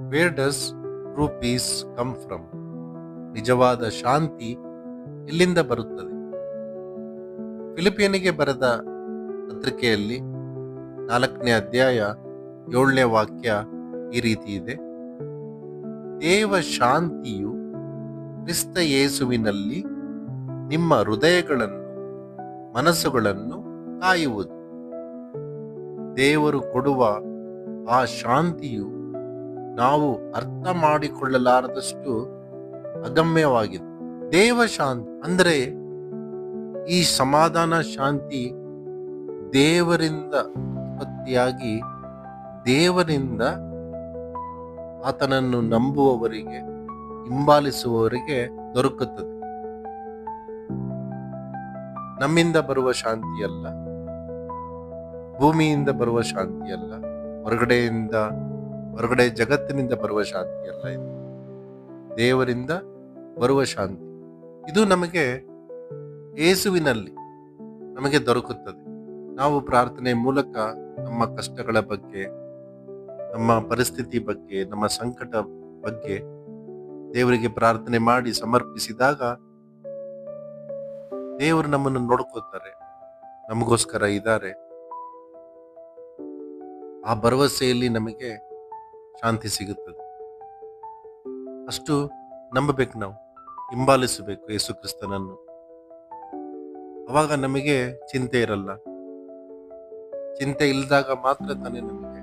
Where does true peace come from ನಿಜವಾದ ಶಾಂತಿ ಇಲ್ಲಿಂದ ಬರುತ್ತದೆ? ಫಿಲಿಪಿಯನಿಗೆ ಬರೆದ ಪತ್ರಿಕೆಯಲ್ಲಿ ನಾಲ್ಕನೇ ಅಧ್ಯಾಯ ಏಳನೇ ವಾಕ್ಯ ಈ ರೀತಿ ಇದೆ. ದೇವ ಶಾಂತಿಯು ಕ್ರಿಸ್ತ ಯೇಸುವಿನಲ್ಲಿ ನಿಮ್ಮ ಹೃದಯಗಳನ್ನು, ಮನಸ್ಸುಗಳನ್ನು ಕಾಯುವುದು. ದೇವರು ಕೊಡುವ ಆ ಶಾಂತಿಯು ನಾವು ಅರ್ಥ ಮಾಡಿಕೊಳ್ಳಲಾರದಷ್ಟು ಅಗಮ್ಯವಾಗಿದೆ ದೇವ ಶಾಂತಿ ಅಂದರೆ ಈ ಸಮಾಧಾನ ಶಾಂತಿ ದೇವರಿಂದ ಉತ್ಪತ್ತಿಯಾಗಿ ದೇವರಿಂದ ಆತನನ್ನು ನಂಬುವವರಿಗೆ, ಹಿಂಬಾಲಿಸುವವರಿಗೆ ದೊರಕುತ್ತದೆ. ನಮ್ಮಿಂದ ಬರುವ ಶಾಂತಿಯಲ್ಲ, ಭೂಮಿಯಿಂದ ಬರುವ ಶಾಂತಿಯಲ್ಲ, ಹೊರಗಡೆಯಿಂದ ಹೊರಗಡೆ ಜಗತ್ತಿನಿಂದ ಬರುವ ಶಾಂತಿ ಅಲ್ಲ ಇದು. ದೇವರಿಂದ ಬರುವ ಶಾಂತಿ. ಇದು ನಮಗೆ ಏಸುವಿನಲ್ಲಿ ನಮಗೆ ದೊರಕುತ್ತದೆ. ನಾವು ಪ್ರಾರ್ಥನೆ ಮೂಲಕ ನಮ್ಮ ಕಷ್ಟಗಳ ಬಗ್ಗೆ, ನಮ್ಮ ಪರಿಸ್ಥಿತಿ ಬಗ್ಗೆ, ನಮ್ಮ ಸಂಕಟ ಬಗ್ಗೆ ದೇವರಿಗೆ ಪ್ರಾರ್ಥನೆ ಮಾಡಿ ಸಮರ್ಪಿಸಿದಾಗ ದೇವರು ನಮ್ಮನ್ನು ನೋಡ್ಕೋತಾರೆ ನಮಗೋಸ್ಕರ ಇದ್ದಾರೆ. ಆ ಭರವಸೆಯಲ್ಲಿ ನಮಗೆ ಶಾಂತಿ ಸಿಗುತ್ತದೆ. ಅಷ್ಟು ನಂಬಬೇಕು ನಾವು, ಹಿಂಬಾಲಿಸಬೇಕು ಯೇಸು ಕ್ರಿಸ್ತನನ್ನು. ಅವಾಗ ನಮಗೆ ಚಿಂತೆ ಇರಲ್ಲ. ಚಿಂತೆ ಇಲ್ಲದಾಗ ಮಾತ್ರ ತಾನೇ ನಮಗೆ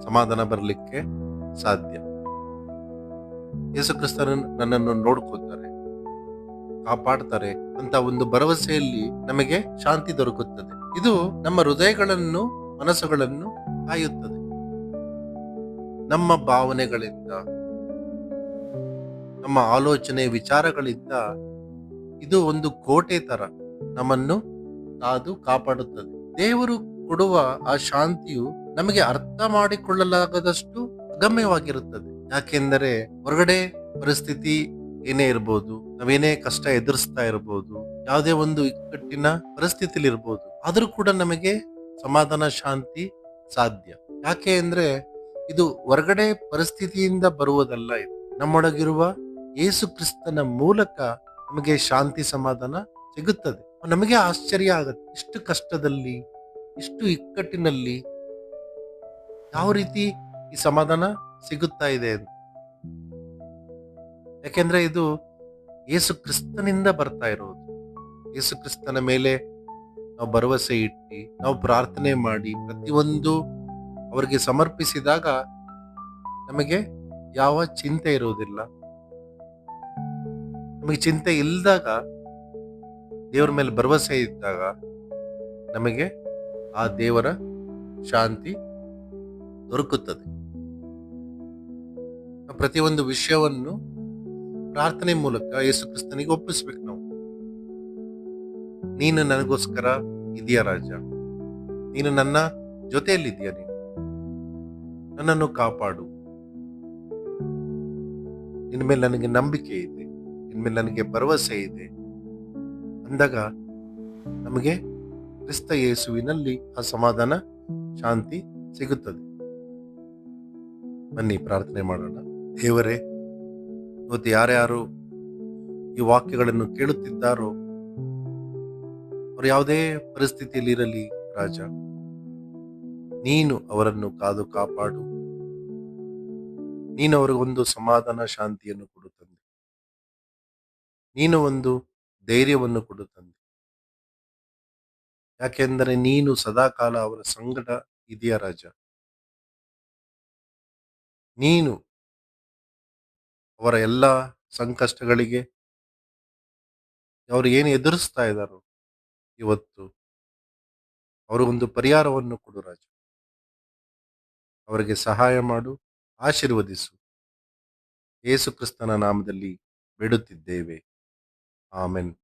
ಸಮಾಧಾನ ಬರಲಿಕ್ಕೆ ಸಾಧ್ಯ. ಯೇಸು ಕ್ರಿಸ್ತನ ನನ್ನನ್ನು ನೋಡ್ಕೋತಾರೆ ಕಾಪಾಡ್ತಾರೆ ಅಂತ ಒಂದು ಭರವಸೆಯಲ್ಲಿ ನಮಗೆ ಶಾಂತಿ ದೊರಕುತ್ತದೆ. ಇದು ನಮ್ಮ ಹೃದಯಗಳನ್ನು, ಮನಸ್ಸುಗಳನ್ನು ಕಾಯುತ್ತದೆ. ನಮ್ಮ ಭಾವನೆಗಳಿಂದ, ನಮ್ಮ ಆಲೋಚನೆ ವಿಚಾರಗಳಿಂದ ಇದು ಒಂದು ಕೋಟೆ ತರ ನಮ್ಮನ್ನು ಅದು ಕಾಪಾಡುತ್ತದೆ. ದೇವರು ಕೊಡುವ ಆ ಶಾಂತಿಯು ನಮಗೆ ಅರ್ಥ ಮಾಡಿಕೊಳ್ಳಲಾಗದಷ್ಟು ಅಗಮ್ಯವಾಗಿರುತ್ತದೆ ಯಾಕೆಂದರೆ ಹೊರಗಡೆ ಪರಿಸ್ಥಿತಿ ಏನೇ ಇರ್ಬೋದು, ನಾವೇನೇ ಕಷ್ಟ ಎದುರಿಸ್ತಾ ಇರ್ಬೋದು, ಯಾವುದೇ ಒಂದು ಇಕ್ಕಟ್ಟಿನ ಪರಿಸ್ಥಿತಿಲಿ ಇರ್ಬೋದು ಆದರೂ ಕೂಡ ನಮಗೆ ಸಮಾಧಾನ, ಶಾಂತಿ ಸಾಧ್ಯ. ಯಾಕೆ ಅಂದ್ರೆ ಇದು ಹೊರಗಡೆ ಪರಿಸ್ಥಿತಿಯಿಂದ ಬರುವುದಲ್ಲ ಇದು. ನಮ್ಮೊಳಗಿರುವ ಯೇಸು ಕ್ರಿಸ್ತನ ಮೂಲಕ ನಮಗೆ ಶಾಂತಿ ಸಮಾಧಾನ ಸಿಗುತ್ತದೆ. ನಮಗೆ ಆಶ್ಚರ್ಯ ಆಗುತ್ತೆ. ಇಷ್ಟು ಕಷ್ಟದಲ್ಲಿ, ಇಷ್ಟು ಇಕ್ಕಟ್ಟಿನಲ್ಲಿ ಯಾವ ರೀತಿ ಈ ಸಮಾಧಾನ ಸಿಗುತ್ತಾ ಇದೆ ಅಂತ. ಯಾಕೆಂದ್ರೆ ಇದು ಯೇಸು ಕ್ರಿಸ್ತನಿಂದ ಬರ್ತಾ ಇರೋದು. ಯೇಸು ಕ್ರಿಸ್ತನ ಮೇಲೆ ನಾವು ಭರವಸೆ ಇಟ್ಟು, ನಾವು ಪ್ರಾರ್ಥನೆ ಮಾಡಿ ಪ್ರತಿಯೊಂದು ಅವರಿಗೆ ಸಮರ್ಪಿಸಿದಾಗ ನಮಗೆ ಯಾವ ಚಿಂತೆ ಇರುವುದಿಲ್ಲ. ನಮಗೆ ಚಿಂತೆ ಇಲ್ಲದಾಗ ದೇವರ ಮೇಲೆ ಭರವಸೆ ಇದ್ದಾಗ ನಮಗೆ ಆ ದೇವರ ಶಾಂತಿ ದೊರಕುತ್ತದೆ. ಪ್ರತಿಯೊಂದು ವಿಷಯವನ್ನು ಪ್ರಾರ್ಥನೆ ಮೂಲಕ ಯೇಸು ಕ್ರಿಸ್ತನಿಗೆ ಒಪ್ಪಿಸ್ಬೇಕು ನಾವು. ನೀನು ನನಗೋಸ್ಕರ ಇದೆಯಾ ರಾಜ? ನೀನು ನನ್ನ ಜೊತೆಯಲ್ಲಿದ್ದೀಯ ನೀನು? ನನ್ನನ್ನು ಕಾಪಾಡು. ಇನ್ಮೇಲೆ ಮೇಲೆ ನನಗೆ ನಂಬಿಕೆ ಇದೆ. ಇನ್ಮೇಲೆ ಮೇಲೆ ನನಗೆ ಭರವಸೆ ಇದೆ. ಅಂದಾಗ ನಮಗೆ ಕ್ರಿಸ್ತ ಯೇಸುವಿನಲ್ಲಿ ಆ ಸಮಾಧಾನ, ಶಾಂತಿ ಸಿಗುತ್ತದೆ. ಬನ್ನಿ, ಪ್ರಾರ್ಥನೆ ಮಾಡೋಣ. ದೇವರೇ, ಇವತ್ತು ಯಾರ್ಯಾರು ಈ ವಾಕ್ಯಗಳನ್ನು ಕೇಳುತ್ತಿದ್ದಾರೋ, ಅವರು ಯಾವುದೇ ಪರಿಸ್ಥಿತಿಯಲ್ಲಿ ಇರಲಿ ರಾಜ. ನೀನು ಅವರನ್ನು ಕಾದು ಕಾಪಾಡು. ನೀನು ಅವರಿಗೊಂದು ಸಮಾಧಾನ ಶಾಂತಿಯನ್ನು ಕೊಡು ತಂದೆ ನೀನು ಒಂದು ಧೈರ್ಯವನ್ನು ಕೊಡು ತಂದೆ ಯಾಕೆಂದರೆ ನೀನು ಸದಾಕಾಲ ಅವರ ಸಂಗಡ ಇದೆಯ ರಾಜ? ನೀನು ಅವರ ಎಲ್ಲ ಸಂಕಷ್ಟಗಳಿಗೆ ಅವರು ಏನು ಎದುರಿಸ್ತಾ ಇದ್ದಾರೋ ಇವತ್ತು ಅವರಿಗೊಂದು ಪರಿಹಾರವನ್ನು ಕೊಡು ರಾಜ. ಅವರಿಗೆ ಸಹಾಯ ಮಾಡು ಆಶೀರ್ವದಿಸು. ಯೇಸು ಕ್ರಿಸ್ತನ ನಾಮದಲ್ಲಿ ಬಿಡುತ್ತಿದ್ದೇವೆ. ಆಮೆನ್.